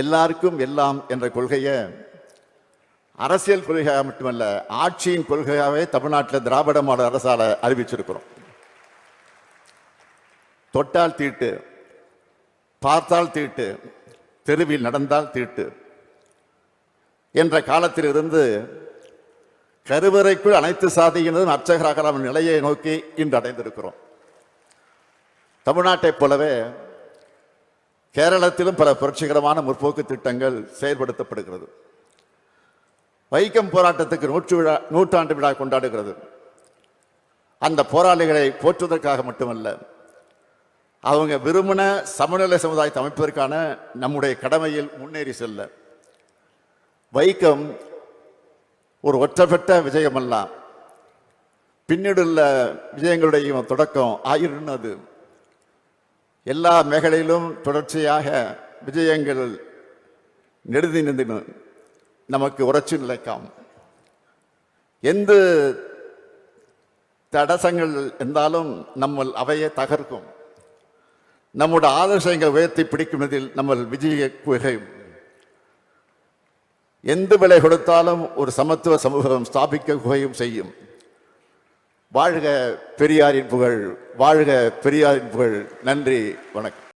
எல்லாருக்கும் எல்லாம் என்ற கொள்கையை அரசியல் கொள்கையாக மட்டுமல்ல ஆட்சியின் கொள்கையாகவே தமிழ்நாட்டில் திராவிட மாடல் அரசால் அறிவிச்சிருக்கிறோம். தொட்டால் தீட்டு பார்த்தால் தீட்டு தெருவில் நடந்தால் தீட்டு என்ற காலத்திலிருந்து கருவறைக்குள் அனைத்து சாதியினரும் அர்ச்சகராகலாம் நிலையை நோக்கி இன்று அடைந்திருக்கிறோம். தமிழ்நாட்டைப் போலவே கேரளத்திலும் பல புரட்சிகரமான முற்போக்கு திட்டங்கள் செயல்படுத்தப்படுகிறது. வைக்கம் போராட்டத்துக்கு நூற்று விழா நூற்றாண்டு விழா கொண்டாடுகிறது. அந்த போராளிகளை போற்றுவதற்காக மட்டுமல்ல அவங்க விரும்பின சமநிலை சமுதாயத்தை அமைப்பதற்கான நம்முடைய கடமையில் முன்னேறி செல்ல. வைக்கம் ஒரு ஒற்றப்பட்ட விஜயம் அல்ல பின்னீடுள்ள விஜயங்களுடைய தொடக்கம் ஆயிரம் அது. எல்லா மேகலையிலும் தொடர்ச்சியாக விஜயங்கள் நெடுதி நின்று நமக்கு உறச்சி நிலைக்காம். எந்த தடசங்கள் இருந்தாலும் நம்ம அவையை தகர்க்கும். நம்முடைய ஆதர்சங்கள் உயர்த்தி பிடிக்குவதில் நம்ம விஜய குகையும் எந்த விலை கொடுத்தாலும் ஒரு சமத்துவ சமூகம் ஸ்தாபிக்க குகையும் செய்யும். வாழ்க பெரியாரின் புகழ் வாழ்க பெரியாரின் புகழ். நன்றி வணக்கம்.